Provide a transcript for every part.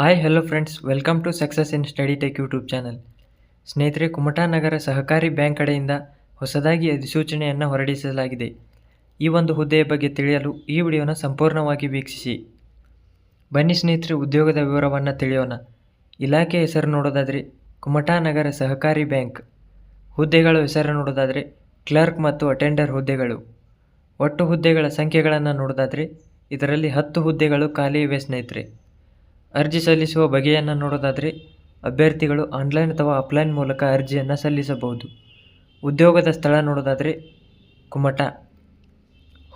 Hi hello friends welcome to success in study tech YouTube channel ಸ್ನೇಹಿತರೆ ಕುಮಟಾನಗರ ಸಹಕಾರಿ bank ಕಡೆಯಿಂದ ಹೊಸದಾಗಿ ಅಧಿಸೂಚನೆಯನ್ನು ಹೊರಡಿಸಲಾಗಿದೆ. ಈ ಒಂದು ಹುದ್ದೆಯ ಬಗ್ಗೆ ತಿಳಿಯಲು ಈ ವಿಡಿಯೋನ ಸಂಪೂರ್ಣವಾಗಿ ವೀಕ್ಷಿಸಿ. ಬನ್ನಿ ಸ್ನೇಹಿತರೆ, ಉದ್ಯೋಗದ ವಿವರವನ್ನು ತಿಳಿಯೋಣ. ಇಲಾಖೆ ಹೆಸರು ನೋಡೋದಾದರೆ ಕುಮಟಾನಗರ ಸಹಕಾರಿ ಬ್ಯಾಂಕ್. ಹುದ್ದೆಗಳ ಹೆಸರು ನೋಡೋದಾದರೆ ಕ್ಲರ್ಕ್ ಮತ್ತು ಅಟೆಂಡರ್ ಹುದ್ದೆಗಳು. ಒಟ್ಟು ಹುದ್ದೆಗಳ ಸಂಖ್ಯೆಗಳನ್ನು ನೋಡೋದಾದರೆ ಇದರಲ್ಲಿ ಹತ್ತು ಹುದ್ದೆಗಳು ಖಾಲಿ ಇವೆ ಸ್ನೇಹಿತರೆ. ಅರ್ಜಿ ಸಲ್ಲಿಸುವ ಬಗೆಯನ್ನು ನೋಡೋದಾದರೆ, ಅಭ್ಯರ್ಥಿಗಳು ಆನ್ಲೈನ್ ಅಥವಾ ಆಫ್ಲೈನ್ ಮೂಲಕ ಅರ್ಜಿಯನ್ನು ಸಲ್ಲಿಸಬಹುದು. ಉದ್ಯೋಗದ ಸ್ಥಳ ನೋಡೋದಾದರೆ, ಕುಮಟ.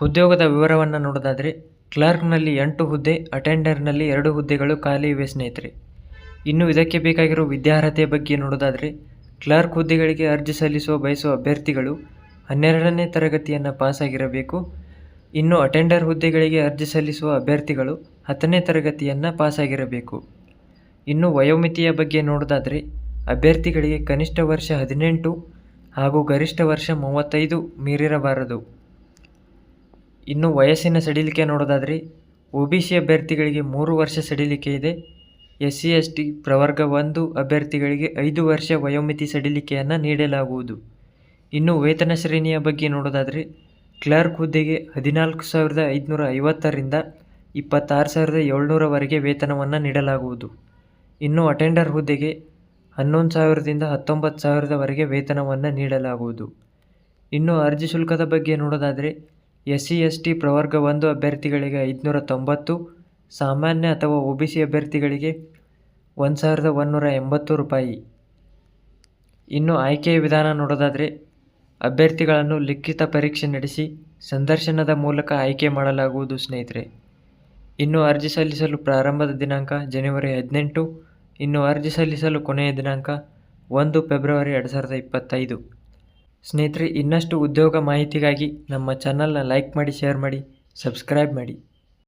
ಉದ್ಯೋಗದ ವಿವರವನ್ನು ನೋಡೋದಾದರೆ, ಕ್ಲರ್ಕ್ನಲ್ಲಿ ಎಂಟು ಹುದ್ದೆ, ಅಟೆಂಡರ್ನಲ್ಲಿ ಎರಡು ಹುದ್ದೆಗಳು ಖಾಲಿ ಇವೆ ಸ್ನೇಹಿತರೆ. ಇನ್ನು ಇದಕ್ಕೆ ಬೇಕಾಗಿರೋ ವಿದ್ಯಾರ್ಹತೆಯ ಬಗ್ಗೆ ನೋಡೋದಾದರೆ, ಕ್ಲರ್ಕ್ ಹುದ್ದೆಗಳಿಗೆ ಅರ್ಜಿ ಸಲ್ಲಿಸುವ ಬಯಸುವ ಅಭ್ಯರ್ಥಿಗಳು ಹನ್ನೆರಡನೇ ತರಗತಿಯನ್ನು ಪಾಸಾಗಿರಬೇಕು. ಇನ್ನು ಅಟೆಂಡರ್ ಹುದ್ದೆಗಳಿಗೆ ಅರ್ಜಿ ಸಲ್ಲಿಸುವ ಅಭ್ಯರ್ಥಿಗಳು ಹತ್ತನೇ ತರಗತಿಯನ್ನು ಪಾಸಾಗಿರಬೇಕು. ಇನ್ನು ವಯೋಮಿತಿಯ ಬಗ್ಗೆ ನೋಡೋದಾದರೆ ಅಭ್ಯರ್ಥಿಗಳಿಗೆ ಕನಿಷ್ಠ ವರ್ಷ ಹದಿನೆಂಟು ಹಾಗೂ ಗರಿಷ್ಠ ವರ್ಷ ಮೂವತ್ತೈದು ಮೀರಿರಬಾರದು. ಇನ್ನು ವಯಸ್ಸಿನ ಸಡಿಲಿಕೆ ನೋಡೋದಾದರೆ ಒ ಬಿ ಸಿ ಅಭ್ಯರ್ಥಿಗಳಿಗೆ ಮೂರು ವರ್ಷ ಸಡಿಲಿಕೆ ಇದೆ. ಎಸ್ ಸಿ ಎಸ್ ಟಿ ಪ್ರವರ್ಗ ಒಂದು ಅಭ್ಯರ್ಥಿಗಳಿಗೆ ಐದು ವರ್ಷ ವಯೋಮಿತಿ ಸಡಿಲಿಕೆಯನ್ನು ನೀಡಲಾಗುವುದು. ಇನ್ನು ವೇತನ ಶ್ರೇಣಿಯ ಬಗ್ಗೆ ನೋಡೋದಾದರೆ ಕ್ಲರ್ಕ್ ಹುದ್ದೆಗೆ ಹದಿನಾಲ್ಕು ಸಾವಿರದ ಐದುನೂರ ಐವತ್ತರಿಂದ ಇಪ್ಪತ್ತಾರು ಸಾವಿರದ ಏಳ್ನೂರವರೆಗೆ ವೇತನವನ್ನು ನೀಡಲಾಗುವುದು. ಇನ್ನು ಅಟೆಂಡರ್ ಹುದ್ದೆಗೆ ಹನ್ನೊಂದು ಸಾವಿರದಿಂದ ಹತ್ತೊಂಬತ್ತು ಸಾವಿರದವರೆಗೆ ವೇತನವನ್ನು ನೀಡಲಾಗುವುದು. ಇನ್ನು ಅರ್ಜಿ ಶುಲ್ಕದ ಬಗ್ಗೆ ನೋಡೋದಾದರೆ ಎಸ್ ಸಿ ಎಸ್ ಟಿ ಪ್ರವರ್ಗ ಒಂದು ಅಭ್ಯರ್ಥಿಗಳಿಗೆ ಐದುನೂರ ತೊಂಬತ್ತು, ಸಾಮಾನ್ಯ ಅಥವಾ ಒ ಬಿ ಸಿ ಅಭ್ಯರ್ಥಿಗಳಿಗೆ ಒಂದು ಸಾವಿರದ ಒಂದುನೂರ ಎಂಬತ್ತು ರೂಪಾಯಿ. ಇನ್ನು ಆಯ್ಕೆಯ ವಿಧಾನ ನೋಡೋದಾದರೆ ಅಭ್ಯರ್ಥಿಗಳನ್ನು ಲಿಖಿತ ಪರೀಕ್ಷೆ ನಡೆಸಿ ಸಂದರ್ಶನದ ಮೂಲಕ ಆಯ್ಕೆ ಮಾಡಲಾಗುವುದು, ಸ್ನೇಹಿತರೆ. ಇನ್ನು ಅರ್ಜಿ ಸಲ್ಲಿಸಲು ಪ್ರಾರಂಭದ ದಿನಾಂಕ ಜನವರಿ ಹದಿನೆಂಟು. ಇನ್ನು ಅರ್ಜಿ ಸಲ್ಲಿಸಲು ಕೊನೆಯ ದಿನಾಂಕ ಒಂದು ಫೆಬ್ರವರಿ ಎರಡು ಸಾವಿರದ ಇಪ್ಪತ್ತೈದು. ಸ್ನೇಹಿತರೆ, ಇನ್ನಷ್ಟು ಉದ್ಯೋಗ ಮಾಹಿತಿಗಾಗಿ ನಮ್ಮ ಚಾನಲ್ನ ಲೈಕ್ ಮಾಡಿ, ಶೇರ್ ಮಾಡಿ, ಸಬ್ಸ್ಕ್ರೈಬ್ ಮಾಡಿ.